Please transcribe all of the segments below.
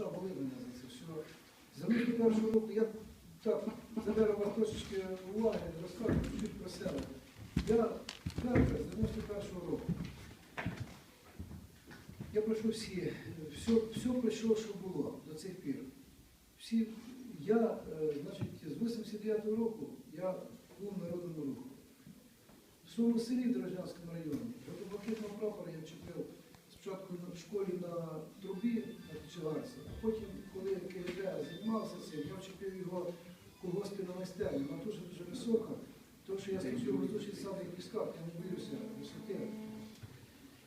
душа болить мене за це все. За 91 року я так заберу вас трошечки уваги, розкажу чуть про себе. Я перше з 91 року. Я пройшов всі, все, все пройшло, що було до цих пір. Всі, я, е, значить, з 89-го року я був народному руху. В своєму селі в Дрожнянському районі жовто-блакитного прапора я чіпив спочатку в школі на трубі на Чигарці, потім, коли КВД займався цим, я вчепив його в колгоспі на майстерні. Вона дуже дуже висока, тому що я служив у воздушних самих військах, я не боюся висоти.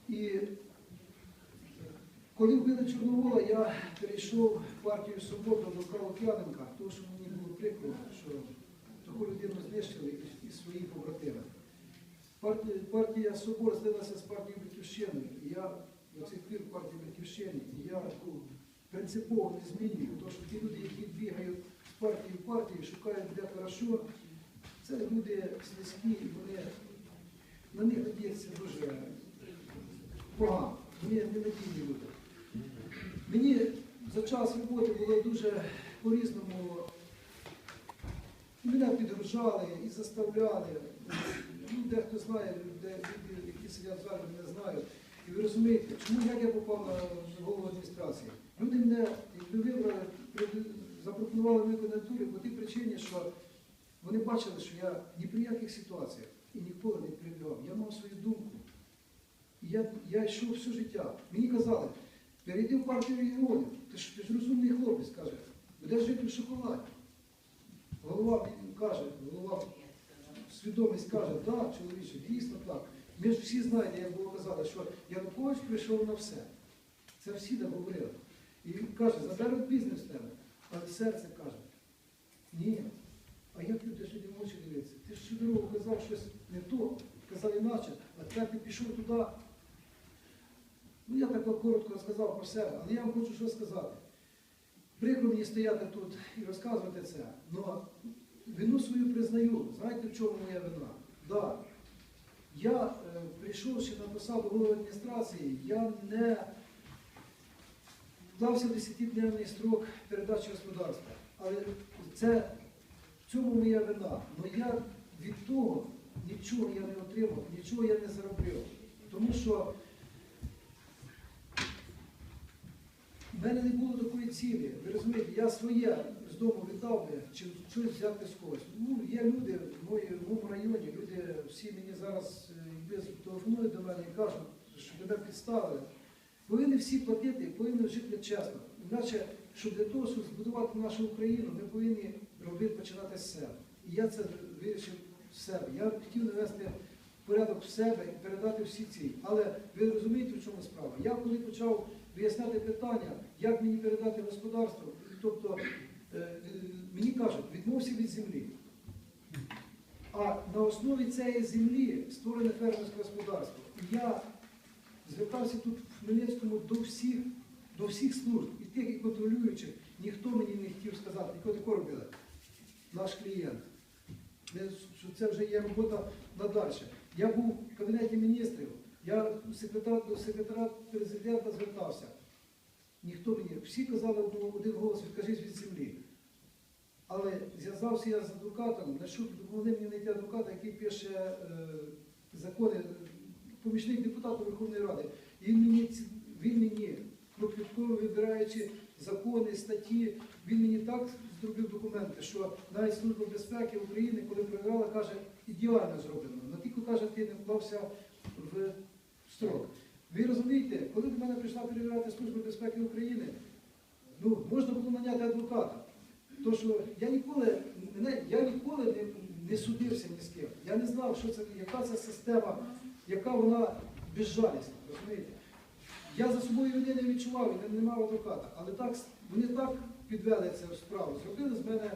І коли вбили Чорновола, я перейшов в партію Свобода до Карла К'яненка, тому що мені було прикро, що таку людину знищили і, свої побратими. Партія, партія Собор злилася з партією Батьківщини. Я до цих пір партії Батьківщини. І я ну, принципово не змінюю, тому що ті люди, які бігають з партії в партії, шукають де хорошо, це люди слизькі, вони на них надіється дуже погано. Вони ненадійні люди. Мені за час роботи було дуже по-різному. Мене підгружали і заставляли. Ну, дехто знає, де люди, які сидять в залі, мене знають. І ви розумієте, чому як я попав на голову адміністрації? Люди мене, вибрали, пред- запропонували мою кандидатуру по тій причині, що вони бачили, що я ні при яких ситуаціях і ніколи не прибігав. Я мав свою думку. І я, я йшов все життя. Мені казали, перейди в партію регіонів. Ти ж, ти ж розумний хлопець, каже, будеш жити в шоколаді. Голова каже, голова свідомість каже, так, чоловіче, дійсно так. Ми ж всі знаєте, як було казали, що Янукович прийшов на все. Це всі так говорили. І він каже, заберуть бізнес в тебе. Але серце каже, ні. А як люди ж в очі дивитися? Ти ж дорогу казав щось не то, казав іначе, а тепер ти пішов туди. Ну, я так коротко розказав про себе, але я вам хочу що сказати. Прикро мені стояти тут і розказувати це, але вину свою признаю. Знаєте, в чому моя вина? Да. Я, е, прийшовши на посаду голови адміністрації, я не вдався в 10-дневний строк передачі господарства. Але це в цьому моя вина. Але я від того нічого я не отримав, нічого я не заробив. Тому що в мене не було такої цілі. Ви розумієте, я своє з дому віддав би, чи щось взяти з когось. Ну, є люди в моєму районі, люди всі мені зараз е, телефонують до мене і кажуть, що тебе підставили. Повинні всі платити, повинні жити чесно. Іначе, щоб для того, щоб збудувати нашу Україну, ми повинні робити починати з себе. І я це вирішив з себе. Я хотів навести порядок в себе і передати всі ці. Але ви розумієте, в чому справа? Я коли почав виясняти питання, як мені передати господарство, тобто е, мені кажуть, відмовся від землі. А на основі цієї землі створене фермерське господарство. І я звертався тут в Хмельницькому до всіх, до всіх служб, і тих, і контролюючих, ніхто мені не хотів сказати, яку таку робили. Наш клієнт. Що це вже є робота надальше. Я був в кабінеті міністрів, я секретар, до секретаря президента звертався. Ніхто мені, всі казали один голос, відкажись від землі. Але зв'язався я з адвокатом, знайшов, допомогли мені знайти адвоката, який пише е, закони, помічник депутата Верховної Ради. Він мені, він мені кропітково вибираючи закони, статті, він мені так зробив документи, що навіть Служба безпеки України, коли перевіряла, каже, ідеально зроблено. На тільки каже, ти не вклався в строк. Ви розумієте, коли до мене прийшла перевіряти Служба безпеки України, ну, можна було наняти адвоката. То що я ніколи, мене, я ніколи не, не судився ні з ким. Я не знав, що це, яка це система, яка вона безжалісна. Розумієте? Я за собою людей не відчував, і не, не мав адвоката. Але так, вони так підвели цю справу, зробили з мене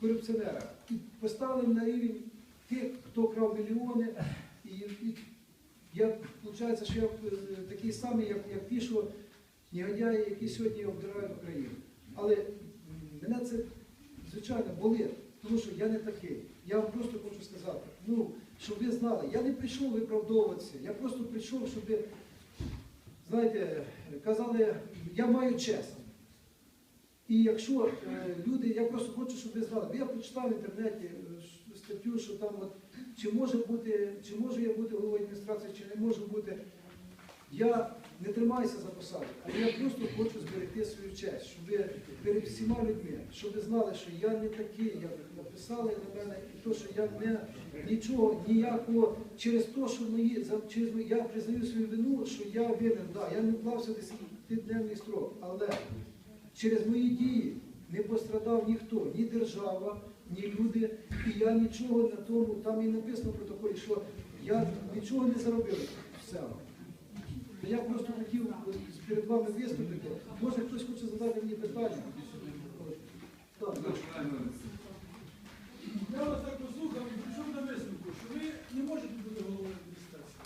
корупціонера і поставили на рівень тих, хто крав мільйони. І, і я, виходить, що я е, такий самий, як, як ті, що негодяї, які сьогодні обдирають Україну. Але мене це, звичайно, болить, тому що я не такий. Я вам просто хочу сказати, ну, щоб ви знали, я не прийшов виправдовуватися, я просто прийшов, щоб ви, знаєте, казали, я маю чесно. І якщо е, люди, я просто хочу, щоб ви знали, я прочитав в інтернеті е, статтю, що там от, чи може бути, чи можу я бути головою адміністрації, чи не можу бути. Я не тримаюся за посаду, але я просто хочу зберегти свою честь, щоб ви перед всіма людьми, щоб ви знали, що я не такий, як написали на мене, і то, що я не нічого, ніякого через те, що мої через я признаю свою вину, що я винен, да, я не вклався в 10-дневний строк, але через мої дії не пострадав ніхто, ні держава, ні люди, і я нічого на тому, там і написано в протоколі, що я нічого не заробив з цього. Я просто хотів перед вами виступити. Може хтось хоче задати мені питання? Так, так. Я вас так послухав і прийшов до висновку, що ви не можете бути головою адміністрації.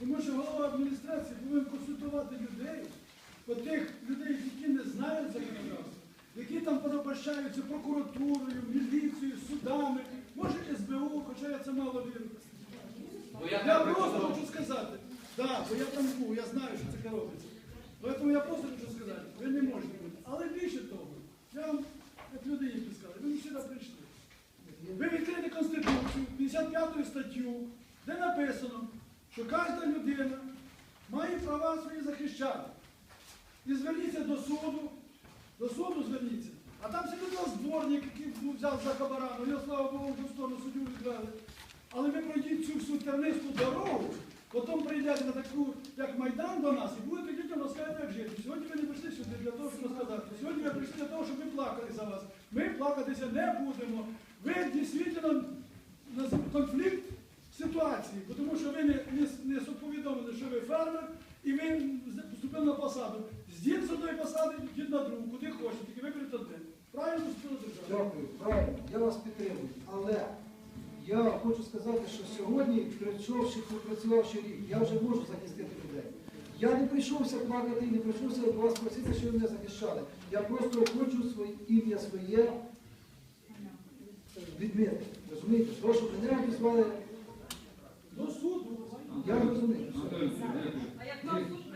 Тому що голова адміністрації повинен консультувати людей, от тих людей, які не знають законодавства, які там порабощаються прокуратурою, міліцією, судами, може СБУ, хоча я це мало вірю. Я просто хочу сказати, да, бо я там був, я знаю, що це робиться. Тому я просто хочу сказати, ви не можете бути. Але більше того, я вам, як людині сказав, ви сюди прийшли. Ви відкрите Конституцію, 55 статтю, де написано, що кожна людина має права свої захищати. І зверніться до суду, до суду зверніться. А там ще людина зборник, який взяв за хабара, ну його, слава Богу, в сторону суддю відвели. Але ви пройдіть цю всю тернисту дорогу, потім прийдете на таку, як Майдан до нас, і будете дітям розказати, як жити. Сьогодні ви не прийшли сюди для того, щоб розказати. Сьогодні ви прийшли для того, щоб ми плакали за вас. Ми плакатися не будемо. Ви дійсно конфлікт ситуації, тому що ви не, не, не повідомили, що ви фермер, і ви поступили на посаду. Здіть з одної посади, йдіть на другу, куди хочете, тільки виберіть одне. Правильно? Дякую, правильно, я вас підтримую. Але я хочу сказати, що сьогодні, прийшовши, попрацювавши рік, я вже можу захистити людей. Я не прийшовся плакати, не прийшовся до вас просити, що ви мене захищали. Я просто хочу своє ім'я своє відмити. Розумієте, то, що мене обізвали, До суду. я розумію. Хвилинку,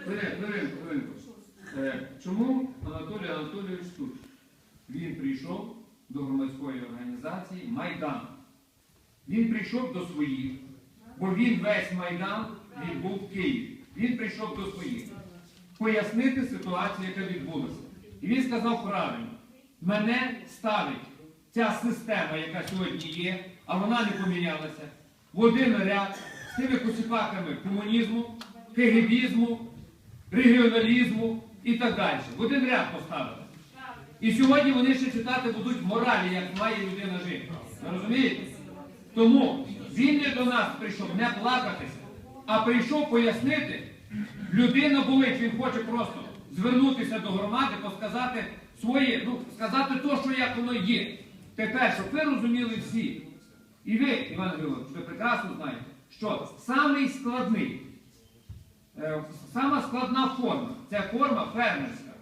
хвилинку, хвилинку. Е, Чому Анатолій Анатолійович тут? Він прийшов до громадської організації Майдан. Він прийшов до своїх, бо він весь Майдан він був в Києві. Він прийшов до своїх. Пояснити ситуацію, яка відбулася. І він сказав правильно: мене ставить ця система, яка сьогодні є, а вона не помінялася, в один ряд з тими посіпаками комунізму, кегебізму, регіоналізму і так далі. В один ряд поставили. І сьогодні вони ще читати будуть моралі, як має людина жити. Розумієте? Тому він не до нас прийшов не плакатися, а прийшов пояснити, людина болить, він хоче просто звернутися до громади, посказати своє, ну, сказати то, що як воно є. Тепер, щоб ви розуміли всі, і ви, Іван Григорович, ви прекрасно знаєте, що самий складний, е, сама складна форма це форма фермерська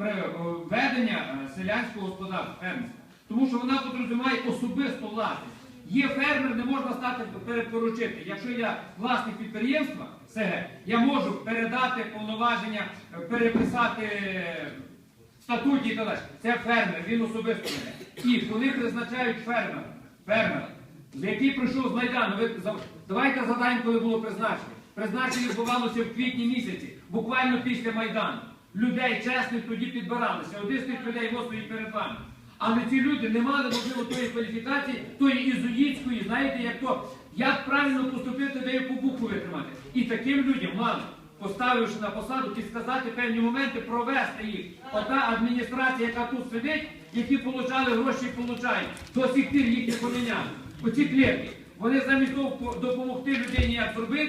е, ведення е, селянського господарства фермерства. Тому що вона підрозуміє особисту власність. Є фермер, не можна стати перепоручити. Якщо я власник підприємства, я можу передати повноваження, е, переписати е, статуті і так. Це фермер, він особисто веде. І коли призначають фермера, фермера, який прийшов з Майдану, давайте згадаємо, коли було призначення. Призначення відбувалося в квітні місяці, буквально після Майдану. Людей чесних тоді підбиралися. Один з тих людей ось стоїть перед вами. Але ці люди не мали можливо тої кваліфікації, тої ізуїтської, знаєте, як то, як правильно поступити, де яку букву витримати. І таким людям мали, поставивши на посаду, підсказати певні моменти, провести їх. Ота адміністрація, яка тут сидить, які получали гроші, получають. До сих пір їх не поміняли. Оці клітки. Вони замість того допомогти людині як зробити.